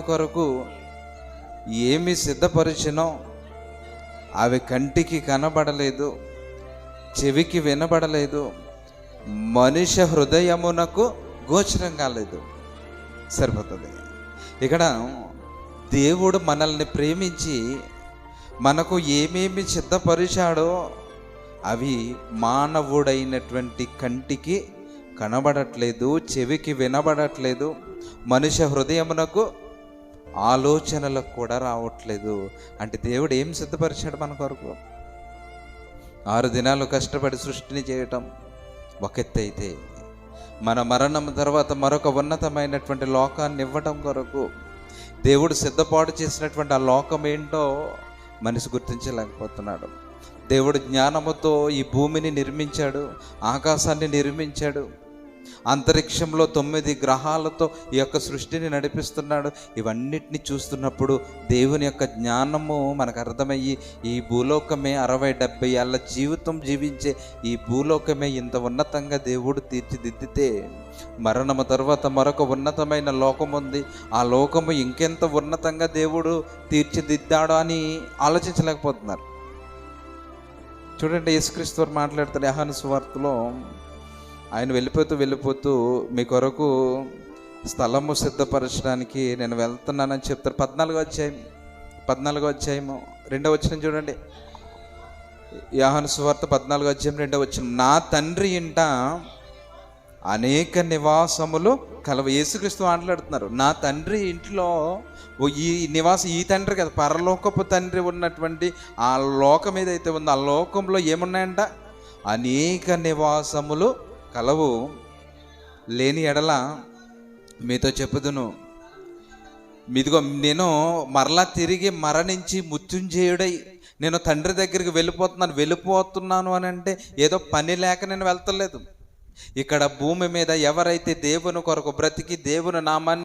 కొరకు ఏమి సిద్ధపరిచినో అవి కంటికి కనబడలేదు చెవికి వినబడలేదు మనిషి హృదయమునకు గోచరం కాలేదు. సరిపోతుంది. ఇక్కడ దేవుడు మనల్ని ప్రేమించి మనకు ఏమేమి సిద్ధపరిచాడో అవి మానవుడైనటువంటి కంటికి కనబడట్లేదు చెవికి వినబడట్లేదు మనిషి హృదయమునకు ఆలోచనలకు కూడా రావట్లేదు. అంటే దేవుడు ఏం సిద్ధపరిచాడు మన కొరకు? ఆరు దినాలు కష్టపడి సృష్టిని చేయటం ఒక ఎత్తు అయితే మన మరణం తర్వాత మరొక ఉన్నతమైనటువంటి లోకాన్ని ఇవ్వటం కొరకు దేవుడు సిద్ధపాటు చేసినటువంటి ఆ లోకం ఏంటో మనిషి గుర్తించలేకపోతున్నాడు. దేవుడు జ్ఞానముతో ఈ భూమిని నిర్మించాడు ఆకాశాన్ని నిర్మించాడు అంతరిక్షంలో తొమ్మిది గ్రహాలతో ఈ యొక్క సృష్టిని నడిపిస్తున్నాడు. ఇవన్నిటిని చూస్తున్నప్పుడు దేవుని యొక్క జ్ఞానము మనకు అర్థమయ్యి ఈ భూలోకమే అరవై డెబ్బై ఏళ్ళ జీవితం జీవించే ఈ భూలోకమే ఇంత ఉన్నతంగా దేవుడు తీర్చిదిద్దితే మరణము తర్వాత మరొక ఉన్నతమైన లోకం ఉంది. ఆ లోకము ఇంకెంత ఉన్నతంగా దేవుడు తీర్చిదిద్దాడు అని ఆలోచించలేకపోతున్నారు. చూడండి యేసుక్రీస్తు మాట్లాడుతారు యహాను సువార్తలో ఆయన వెళ్ళిపోతూ వెళ్ళిపోతూ మీ కొరకు స్థలము సిద్ధపరచడానికి నేను వెళ్తున్నానని చెప్తారు. పద్నాలుగో అధ్యాయం పద్నాలుగో అధ్యాయము రెండో వచ్చిన చూడండి. యాహను సువార్త పద్నాలుగో అధ్యాయం రెండో వచ్చిన నా తండ్రి ఇంట అనేక నివాసములు కలవ. యేసుక్రీస్తు మాట్లాడుతున్నారు. నా తండ్రి ఇంట్లో ఓ ఈ నివాసం ఈ తండ్రి కదా పరలోకపు తండ్రి ఉన్నటువంటి ఆ లోకం ఏదైతే ఉందో ఆ లోకంలో ఏమున్నాయంట? అనేక నివాసములు కలవు లేని ఎడల మీతో చెప్పుదును. మీదిగో నేను మరలా తిరిగి మరణించి మృత్యుంజయుడై నేను తండ్రి దగ్గరికి వెళ్ళిపోతున్నాను వెళ్ళిపోతున్నాను అని అంటే ఏదో పని లేక నేను వెళ్తలేదు. ఇక్కడ భూమి మీద ఎవరైతే దేవుని కొరకు బ్రతికి దేవుని నామాన్ని